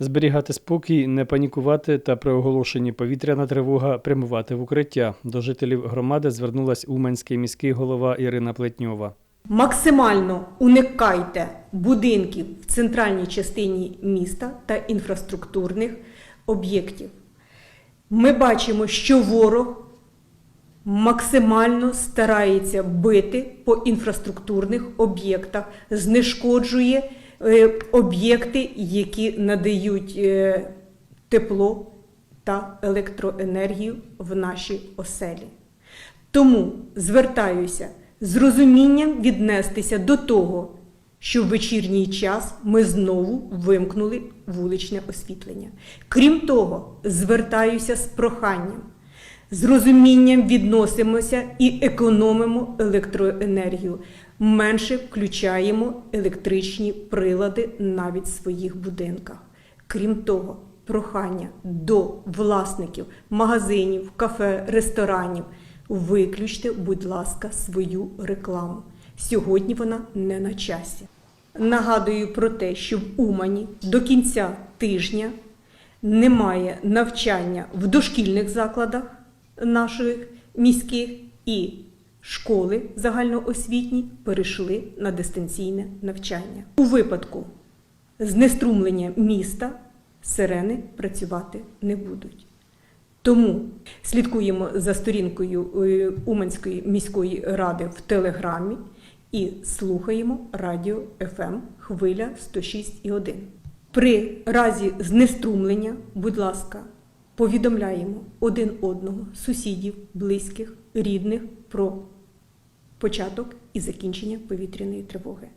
Зберігати спокій, не панікувати та при оголошенні повітряна тривога прямувати в укриття. До жителів громади звернулась Уманський міський голова Ірина Плетньова. Максимально уникайте будинків в центральній частині міста та інфраструктурних об'єктів. Ми бачимо, що ворог максимально старається бити по інфраструктурних об'єктах, знешкоджує об'єкти, які надають е, тепло та електроенергію в наші оселі. Тому звертаюся з розумінням віднестися до того, що в вечірній час ми знову вимкнули вуличне освітлення. Крім того, звертаюся з проханням. З розумінням відносимося і економимо електроенергію. Менше включаємо електричні прилади навіть в своїх будинках. Крім того, прохання до власників магазинів, кафе, ресторанів. Виключте, будь ласка, свою рекламу. Сьогодні вона не на часі. Нагадую про те, що в Умані до кінця тижня немає навчання в дошкільних закладах наших міських і школи загальноосвітні перейшли на дистанційне навчання. У випадку знеструмлення міста сирени працювати не будуть. Тому слідкуємо за сторінкою е, Уманської міської ради в Телеграмі і слухаємо радіо ФМ Хвиля 106,1. При разі знеструмлення, будь ласка, повідомляємо один одного, сусідів, близьких, рідних про початок і закінчення повітряної тривоги.